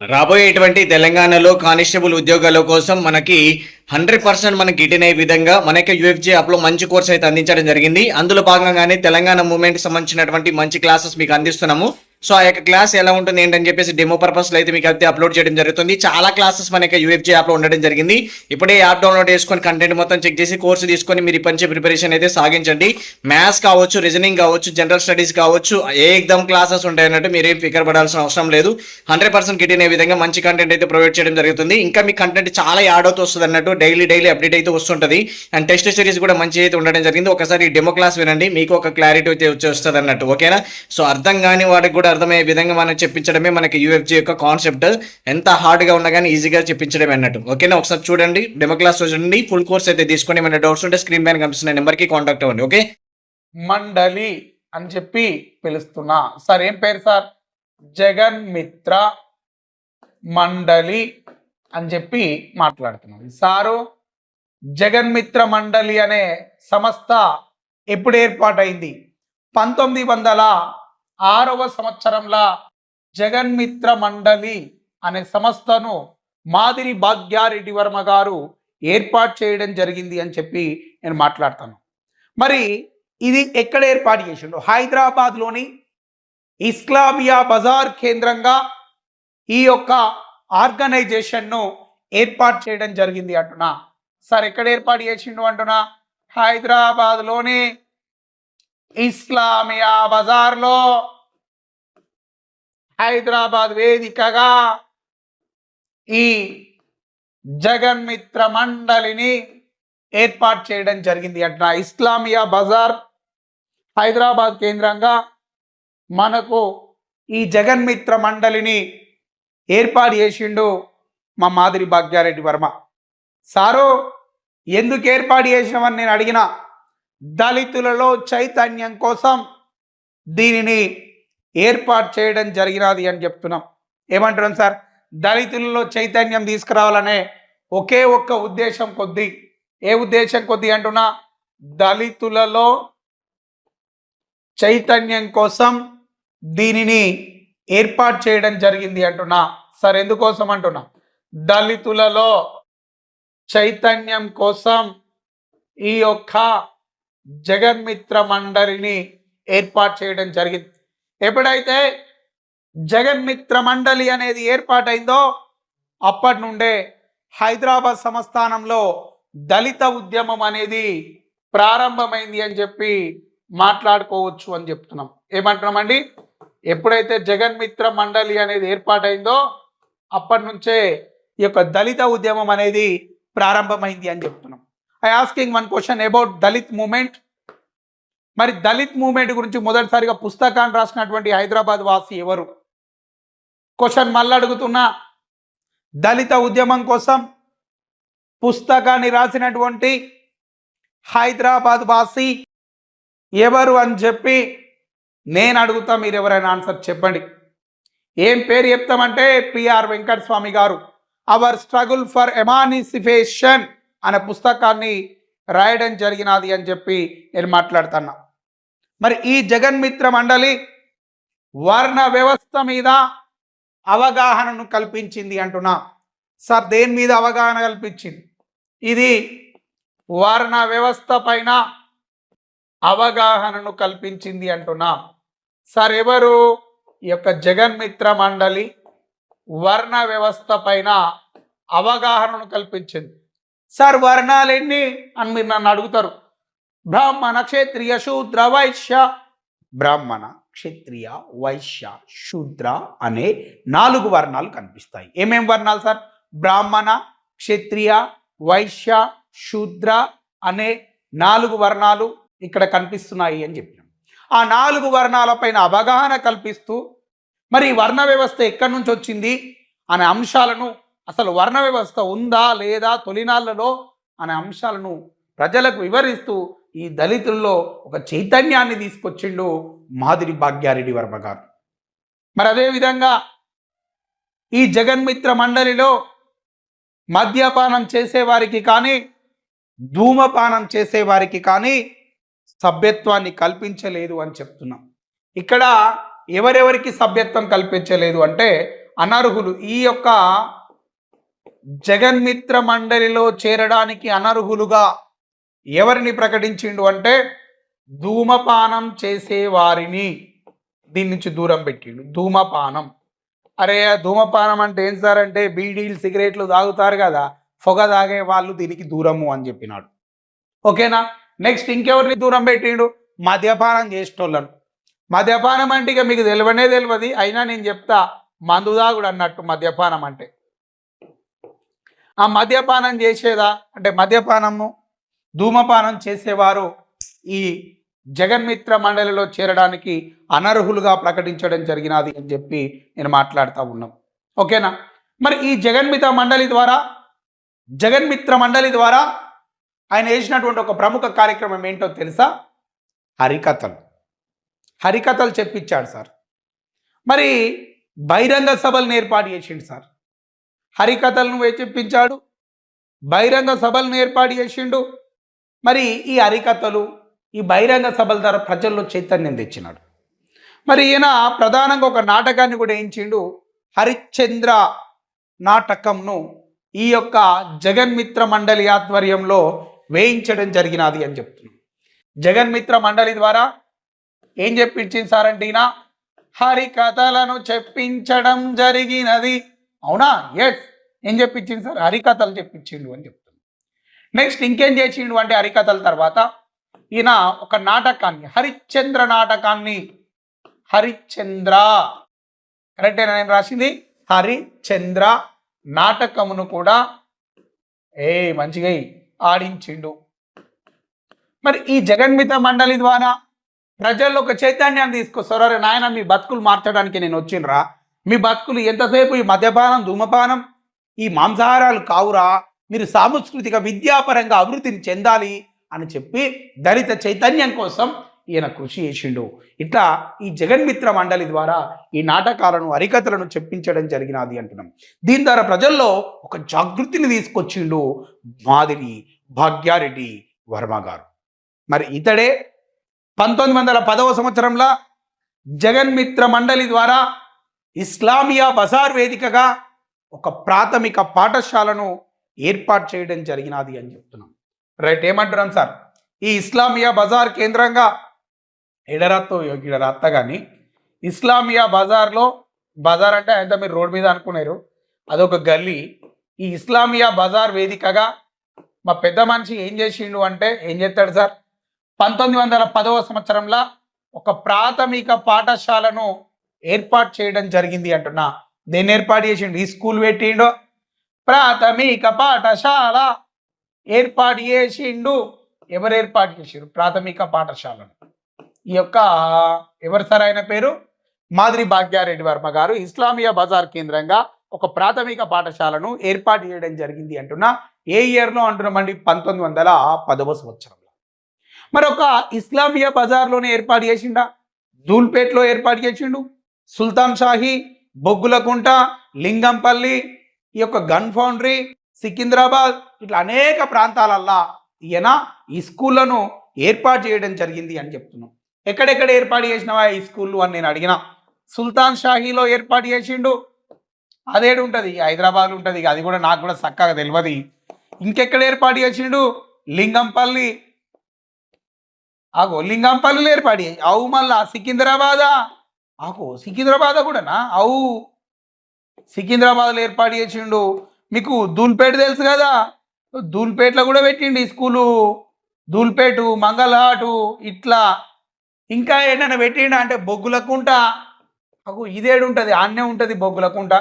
రాబోయేటువంటి తెలంగాణలో కానిస్టేబుల్ ఉద్యోగాల కోసం మనకి హండ్రెడ్ పర్సెంట్ మనకి గిట్ అయ్యే విధంగా మనకి యూఎఫ్జే యాప్లో మంచి కోర్స్ అయితే అందించడం జరిగింది. అందులో భాగంగానే తెలంగాణ మూవ్మెంట్ సంబంధించినటువంటి మంచి క్లాసెస్ మీకు అందిస్తున్నాము. సో ఆ యొక్క క్లాస్ ఎలా ఉంటుంది ఏంటని చెప్పేసి డెమో పర్పస్లో అయితే మీకు అయితే అప్లోడ్ చేయడం జరుగుతుంది. చాలా క్లాసెస్ మనకి యొక్క యాప్లో ఉండడం జరిగింది. ఇప్పుడే యాప్ డౌన్లోడ్ చేసుకొని కంటెంట్ మొత్తం చెక్ చేసి కోర్సు తీసుకొని మీరు ఇప్పటి ప్రిపరేషన్ అయితే సాగించండి. మ్యాథ్స్ కావచ్చు రీజనింగ్ కావచ్చు జనరల్ స్టడీస్ కావచ్చు ఏ ఎగ్జామ్ క్లాసెస్ ఉంటాయన్నట్టు మీరేం ఫికర్ పడాల్సిన అవసరం లేదు. హండ్రెడ్ పర్సెంట్ గిట్ విధంగా మంచి కంటెంట్ అయితే ప్రొవైడ్ చేయడం జరుగుతుంది. ఇంకా మీ కంటెంట్ చాలా యాడ్ అవుతూ వస్తుంది అన్నట్టు డైలీ డైలీ అప్డేట్ అయితే వస్తుంటది. అండ్ టెస్ట్ సిరీస్ కూడా మంచి అయితే ఉండడం జరిగింది. ఒకసారి డెమో క్లాస్ వినండి. మీకు ఒక క్లారిటీ అయితే వచ్చి వస్తుంది అన్నట్టు ఓకేనా సో అర్థం కాని వాడికి కూడా అర్థమయ్యే విధంగా మనం చెప్పించడమే మనకి యూఎఫ్జీ యొక్క కాన్సెప్ట్ ఎంత హార్డ్గా ఉన్నా కానీ ఈజీగా చెప్పించడమే అన్నట్టు. ఓకేనా ఒకసారి చూడండి. డెమో క్లాస్ చూడండి. ఫుల్ కోర్స్ అయితే తీసుకొని ఏమైనా డౌట్స్ ఉంటే స్క్రీన్ పైన కనిపిస్తున్న నెంబర్కి కాంటాక్ట్ అవ్వండి. ఓకే మండలి అని చెప్పి పిలుస్తున్నా. సార్ ఏం పేరు సార్? జగన్ మిత్ర మండలి అని చెప్పి మాట్లాడుతున్నాం. సారు జగన్ మిత్ర మండలి అనే సంస్థ ఎప్పుడు ఏర్పాటైంది? పంతొమ్మిది వందల ఆరవ సంవత్సరంలో జగన్ మిత్ర మండలి అనే సంస్థను మాదిరి భాగ్యారెడ్డి వర్మ గారు ఏర్పాటు చేయడం జరిగింది అని చెప్పి నేను మాట్లాడతాను. మరి ఇది ఎక్కడ ఏర్పాటు చేసిండు? హైదరాబాద్లోని ఇస్లామియా బజార్ కేంద్రంగా ఈ యొక్క ఆర్గనైజేషన్ను ఏర్పాటు చేయడం జరిగింది అంటున్నా. సార్ ఎక్కడ ఏర్పాటు చేసిండు అంటున్నా? హైదరాబాద్లోనే. ఇస్లామియా బజార్లో హైదరాబాద్ వేదికగా ఈ జగన్మిత్ర మండలిని ఏర్పాటు చేయడం జరిగింది అట్లా ఇస్లామియా బజార్ హైదరాబాద్ కేంద్రంగా మనకు ఈ జగన్మిత్ర మండలిని ఏర్పాటు చేసిండు మా మాదిరి భాగ్యారెడ్డి వర్మ. సారు ఎందుకు ఏర్పాటు చేసినామని నేను అడిగినా? దళితులలో చైతన్యం కోసం దీనిని ఏర్పాటు చేయడం జరిగినది అని చెప్తున్నాం. ఏమంటున్నాం సార్? దళితులలో చైతన్యం తీసుకురావాలనే ఒకే ఒక్క ఉద్దేశం కొద్ది. ఏ ఉద్దేశం కొద్ది అంటున్నా? దళితులలో చైతన్యం కోసం దీనిని ఏర్పాటు చేయడం జరిగింది అంటున్నా. సార్ ఎందుకోసం అంటున్నా? దళితులలో చైతన్యం కోసం ఈ యొక్క జగన్మిత్ర మండలిని ఏర్పాటు చేయడం జరిగింది. ఎప్పుడైతే జగన్మిత్ర మండలి అనేది ఏర్పాటైందో అప్పటి నుండే హైదరాబాద్ సంస్థానంలో దళిత ఉద్యమం అనేది ప్రారంభమైంది అని చెప్పి మాట్లాడుకోవచ్చు అని చెప్తున్నాం. ఏమంటున్నామండి? ఎప్పుడైతే జగన్మిత్ర మండలి అనేది ఏర్పాటైందో అప్పటి నుంచే ఈ యొక్క దళిత ఉద్యమం అనేది ప్రారంభమైంది అని చెప్తున్నాం. I asking one question about Dalit movement మరి దళిత్ మూమెంట్ గురించి మొదటిసారిగా పుస్తకాన్ని రాసినటువంటి హైదరాబాద్ వాసి ఎవరు? క్వశ్చన్ మళ్ళీ అడుగుతున్నా. దళిత ఉద్యమం కోసం పుస్తకాన్ని రాసినటువంటి హైదరాబాద్ వాసి ఎవరు అని చెప్పి నేను అడుగుతా మీరు ఎవరైనా ఆన్సర్ చెప్పండి. ఏం పేరు చెప్తామంటే పిఆర్ వెంకటస్వామి గారు. అవర్ స్ట్రగుల్ ఫర్ ఎమానిసిఫేషన్ అనే పుస్తకాన్ని రాయడం జరిగినది అని చెప్పి నేను మాట్లాడుతున్నా. మరి ఈ జగన్మిత్ర మండలి వర్ణ వ్యవస్థ మీద అవగాహనను కల్పించింది అంటున్నా. సార్ దేని మీద అవగాహన కల్పించింది? ఇది వర్ణ వ్యవస్థ పైన అవగాహనను కల్పించింది అంటున్నా. సార్ ఎవరు ఈ యొక్క జగన్మిత్ర మండలి వర్ణ వ్యవస్థ పైన అవగాహనను కల్పించింది? సార్ వర్ణాలెన్ని అని మీరు నన్ను అడుగుతారు. బ్రాహ్మణ క్షత్రియ శూద్ర వైశ్య. బ్రాహ్మణ క్షత్రియ వైశ్య శూద్ర అనే నాలుగు వర్ణాలు కనిపిస్తాయి. ఏమేం వర్ణాలు సార్? బ్రాహ్మణ క్షత్రియ వైశ్య శూద్ర అనే నాలుగు వర్ణాలు ఇక్కడ కనిపిస్తున్నాయి అని చెప్పినాం. ఆ నాలుగు వర్ణాలపైన అవగాహన కల్పిస్తూ మరి ఈ వర్ణ వ్యవస్థ ఎక్కడి నుంచి వచ్చింది? అనే అంశాలను అసలు వర్ణ వ్యవస్థ ఉందా లేదా తొలినాళ్ళలో అనే అంశాలను ప్రజలకు వివరిస్తూ ఈ దళితుల్లో ఒక చైతన్యాన్ని తీసుకొచ్చిండు మాదిరి భాగ్యారెడ్డి వర్మ గారు. మరి అదేవిధంగా ఈ జగన్మిత్ర మండలిలో మద్యపానం చేసేవారికి కానీ ధూమపానం చేసేవారికి కానీ సభ్యత్వాన్ని కల్పించలేదు అని చెప్తున్నాం. ఇక్కడ ఎవరెవరికి సభ్యత్వం కల్పించలేదు అంటే అనర్హులు ఈ యొక్క జగన్మిత్ర మండలిలో చేరడానికి అనర్హులుగా ఎవరిని ప్రకటించిండు అంటే ధూమపానం చేసే వారిని దీని నుంచి దూరం పెట్టిండు. ధూమపానం. అరే ధూమపానం అంటే ఏం సార్ అంటే బీడీలు సిగరెట్లు తాగుతారు కదా పొగ తాగే వాళ్ళు దీనికి దూరము అని చెప్పినాడు. ఓకేనా? నెక్స్ట్ ఇంకెవరిని దూరం పెట్టిండు? మద్యపానం చేసేటోళ్ళను. మద్యపానం అంటే ఇక మీకు తెలియనే తెలియదు అయినా నేను చెప్తా మందు తాగుడు అన్నట్టు మద్యపానం అంటే. ఆ మద్యపానం చేసేదా? అంటే మద్యపానము ధూమపానం చేసేవారు ఈ జగన్మిత్ర మండలిలో చేరడానికి అనర్హులుగా ప్రకటించడం జరిగినది అని చెప్పి నేను మాట్లాడుతూ ఉన్నాం. ఓకేనా? మరి ఈ జగన్మిత్ర మండలి ద్వారా జగన్మిత్ర మండలి ద్వారా ఆయన చేసినటువంటి ఒక ప్రముఖ కార్యక్రమం ఏంటో తెలుసా? హరికథలు. హరికథలు చెప్పించాడు సార్. మరి బహిరంగ సభలను ఏర్పాటు చేసిండు సార్. హరికథలను వేచెప్పించాడు బహిరంగ సభలను ఏర్పాటు చేసిండు. మరి ఈ హరికథలు ఈ బహిరంగ సభల ద్వారా ప్రజల్లో చైతన్యం తెచ్చినాడు. మరి ఈయన ప్రధానంగా ఒక నాటకాన్ని కూడా వేయించిండు. హరిశ్చంద్ర నాటకంను ఈ యొక్క జగన్మిత్ర మండలి ఆధ్వర్యంలో వేయించడం జరిగినది అని చెప్తున్నాం. జగన్మిత్ర మండలి ద్వారా ఏం చెప్పించింది సార్ అంటే ఈయన హరికథలను చెప్పించడం జరిగినది. అవునా? ఎస్ ఏం చెప్పించింది సార్? హరికథలు చెప్పించిండు అని చెప్తుంది నెక్స్ట్ ఇంకేం చేసిండు అంటే హరికథల తర్వాత ఈయన ఒక నాటకాన్ని హరిశ్చంద్ర నాటకాన్ని హరిశ్చంద్ర. కరెక్టేనా నేను రాసింది? హరిశ్చంద్ర నాటకమును కూడా ఏ మంచిగా ఆడించిండు. మరి ఈ జగన్మిత మండలి ద్వారా ప్రజల్లో ఒక చైతన్యాన్ని తీసుకొస్తారు. అరే నాయన మీ బతుకులు మార్చడానికి నేను వచ్చిండ్రా? మీ బతుకులు ఎంతసేపు ఈ మద్యపానం ధూమపానం? ఈ మాంసాహారాలు కావురా? మీరు సాంస్కృతిక విద్యాపరంగా అభివృద్ధిని చెందాలి అని చెప్పి దళిత చైతన్యం కోసం ఈయన కృషి చేసిండు. ఇట్లా ఈ జగన్మిత్ర మండలి ద్వారా ఈ నాటకాలను హరికథలను చెప్పించడం జరిగినది అంటున్నాం. దీని ద్వారా ప్రజల్లో ఒక జాగృతిని తీసుకొచ్చిండు మాదిరి భాగ్యారెడ్డి వర్మ గారు. మరి ఇతడే పంతొమ్మిది వందల పదవ సంవత్సరంలో జగన్మిత్ర మండలి ద్వారా ఇస్లామియా బజార్ వేదికగా ఒక ప్రాథమిక పాఠశాలను ఏర్పాటు చేయడం జరిగినది అని చెప్తున్నాం. రైట్ ఏమంటున్నాం సార్? ఈ ఇస్లామియా బజార్ కేంద్రంగా ఎడరత్తో ఇక్కడ రత్త కానీ ఇస్లామియా బజార్లో బజార్ అంటే అయితే మీరు రోడ్ మీద అనుకున్నారు అదొక గల్లీ. ఈ ఇస్లామియా బజార్ వేదికగా మా పెద్ద మనిషి ఏం చేసిండు అంటే ఏం చేస్తాడు సార్? పంతొమ్మిది వందల పదవ సంవత్సరంలో ఒక ప్రాథమిక పాఠశాలను ఏర్పాటు చేయడం జరిగింది అంటున్నా. దేన్ని ఏర్పాటు చేసిండు? ఈ స్కూల్ పెట్టిండు? ప్రాథమిక పాఠశాల ఏర్పాటు చేసిండు. ఎవరు ఏర్పాటు చేసిండు ప్రాథమిక పాఠశాలను. ఈ యొక్క ఎవరు సార్ ఆయన పేరు? మాదిరి భాగ్యారెడ్డి వర్మ గారు. ఇస్లామియా బజార్ కేంద్రంగా ఒక ప్రాథమిక పాఠశాలను ఏర్పాటు చేయడం జరిగింది అంటున్నా. ఏ ఇయర్లో అంటున్నామండి? పంతొమ్మిది వందల పదవ సంవత్సరంలో. మరొక ఇస్లామియా బజార్లోనే ఏర్పాటు చేసిండా? జూల్పేట్లో ఏర్పాటు చేసిండు? సుల్తాన్ షాహీ బొగ్గులకుంట లింగంపల్లి ఈ యొక్క గన్ ఫౌండరీ సికింద్రాబాద్ ఇట్లా అనేక ప్రాంతాలల్లా ఈయన ఈ స్కూళ్ళను ఏర్పాటు చేయడం జరిగింది అని చెప్తున్నాం. ఎక్కడెక్కడ ఏర్పాటు చేసినవా ఈ స్కూళ్ళు అని నేను అడిగిన. సుల్తాన్ షాహీలో ఏర్పాటు చేసిండు. అదేడు ఉంటుంది హైదరాబాద్ ఉంటుంది అది కూడా నాకు కూడా చక్కగా తెలియదు ఇంకెక్కడ ఏర్పాటు చేసిండు? లింగంపల్లి. ఆగో లింగంపల్లిలో ఏర్పాటు చేసి అవు మళ్ళా సికింద్రాబాదా? ఆకు సికింద్రాబాద్ కూడానా? అవు. సికింద్రాబాద్లో ఏర్పాటు చేసిండు. మీకు దూల్పేట తెలుసు కదా? దూల్పేటలో కూడా పెట్టిండు స్కూలు. దూల్పేటు మంగళహాటు ఇట్లా. ఇంకా ఏంటన్నా పెట్టిండు? అంటే బొగ్గులకుంట అగు ఇదేడు ఉంటుంది ఆన్నే ఉంటుంది బొగ్గులకుంట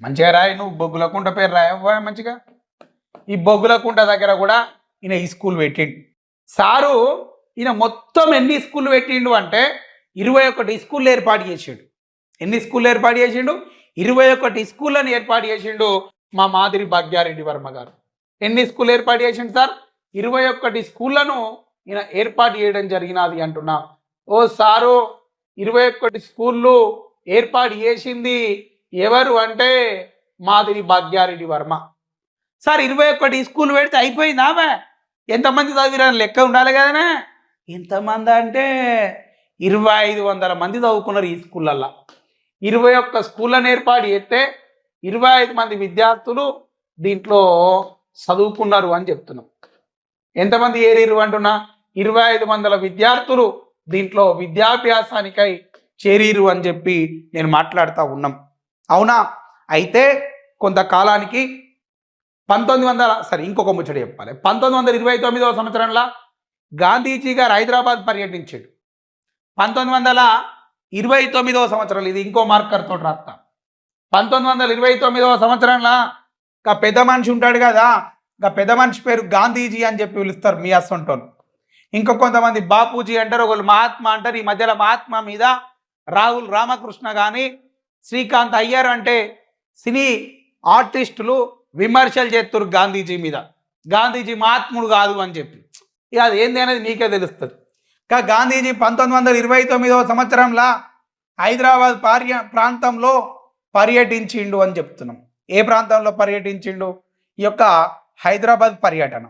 మంచిగా రాయి నువ్వు బొగ్గులకుంట పేరు రాయవ్వా మంచిగా. ఈ బొగ్గులకుంట దగ్గర కూడా ఈయన ఈ స్కూల్ పెట్టిండు. సారు ఈయన మొత్తం ఎన్ని స్కూల్ పెట్టిండు అంటే ఇరవై ఒకటి స్కూల్ ఏర్పాటు చేసిండు. ఎన్ని స్కూల్ ఏర్పాటు చేసిండు? ఇరవై ఒకటి స్కూళ్ళని ఏర్పాటు చేసిండు మా మాదిరి భాగ్యారెడ్డి వర్మ గారు. ఎన్ని స్కూల్ ఏర్పాటు చేసిండు సార్? ఇరవై ఒక్కటి స్కూళ్ళను ఈయన ఏర్పాటు చేయడం జరిగినది అంటున్నా. ఓ సారు ఇరవై ఒక్కటి స్కూళ్ళు ఏర్పాటు చేసింది ఎవరు అంటే మాదిరి భాగ్యారెడ్డి వర్మ. సార్ ఇరవై ఒక్కటి స్కూల్ పెడితే అయిపోయిందా ఎంతమంది చదివిరని లెక్క ఉండాలి కదనే? ఎంతమంది అంటే ఇరవై ఐదు వందల మంది చదువుకున్నారు ఈ స్కూళ్ళల్లో. ఇరవై ఒక్క స్కూళ్ళను ఏర్పాటు చేస్తే ఇరవై ఐదు మంది విద్యార్థులు దీంట్లో చదువుకున్నారు అని చెప్తున్నాం. ఎంతమంది ఏరీరు అంటున్నా? ఇరవై ఐదు వందల విద్యార్థులు దీంట్లో విద్యాభ్యాసానికై చేరీరు అని చెప్పి నేను మాట్లాడుతూ ఉన్నాం. అవునా? అయితే కొంతకాలానికి పంతొమ్మిది వందల సరే ఇంకొక ముచ్చట చెప్పాలి. పంతొమ్మిది వందల ఇరవై తొమ్మిదవ సంవత్సరంలో గాంధీజీ గారు హైదరాబాద్ పర్యటించాడు. పంతొమ్మిది వందల ఇరవై తొమ్మిదవ సంవత్సరాలు. ఇది ఇంకో మార్కర్ తోటి రాస్తా పంతొమ్మిది వందల ఇరవై తొమ్మిదవ సంవత్సరంలో ఇంకా పెద్ద మనిషి ఉంటాడు కదా ఇంకా పెద్ద మనిషి పేరు గాంధీజీ అని చెప్పి పిలుస్తారు మీ అసంటోళ్ళు. ఇంకా కొంతమంది బాపూజీ అంటారు ఒకళ్ళు మహాత్మా అంటారు. ఈ మధ్యలో మహాత్మా మీద రాహుల్ రామకృష్ణ కానీ శ్రీకాంత్ అయ్యర్ అంటే సినీ ఆర్టిస్టులు విమర్శలు చేస్తారు గాంధీజీ మీద. గాంధీజీ మహాత్ముడు కాదు అని చెప్పి. ఇక అది ఏంది అనేది మీకే తెలుస్తుంది. ఇంకా గాంధీజీ పంతొమ్మిది వందల ఇరవై తొమ్మిదవ సంవత్సరంలో హైదరాబాద్ పార్య ప్రాంతంలో పర్యటించిండు అని చెప్తున్నాం. ఏ ప్రాంతంలో పర్యటించిండు? ఈ యొక్క హైదరాబాద్ పర్యటన.